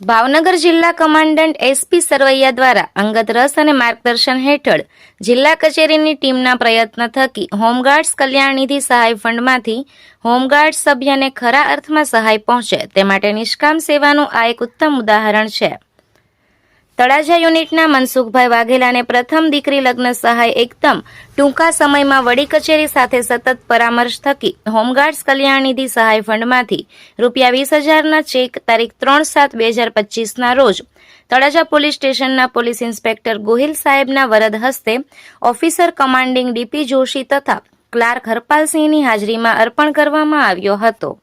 ભાવનગર જિલ્લા commandant SP Sarvaiya દ્વારા અંગત રસ અને માર્ગદર્શન હેઠળ જિલ્લા કચેરીની ટીમના પ્રયત્ન થકી હોમગાર્ડ્સ કલ્યાણ નિધિ સહાય ફંડમાંથી હોમગાર્ડ સભ્યને ખરા અર્થમાં સહાય પહોંચે તે માટે નિષ્કામ સેવાનું આ એક ઉત્તમ ઉદાહરણ છે. તળાજા યુનિટના મનસુખભાઈ વાઘેલાને પ્રથમ દીકરી લગ્ન સહાય એકદમ ટૂંકા સમયમાં વડી કચેરી સાથે સતત પરામર્શ થકી હોમગાર્ડ્સ કલ્યાણ નિધિ સહાય ફંડમાંથી રૂપિયા વીસ હજારના ચેક તારીખ ત્રણ સાત બે હજાર પચીસના રોજ તળાજા પોલીસ સ્ટેશનના પોલીસ ઇન્સ્પેક્ટર ગોહિલ સાહેબના વરદ હસ્તે ઓફિસર કમાન્ડિંગ ડીપી જોશી તથા ક્લાર્ક હરપાલસિંહની હાજરીમાં અર્પણ કરવામાં આવ્યો હતો.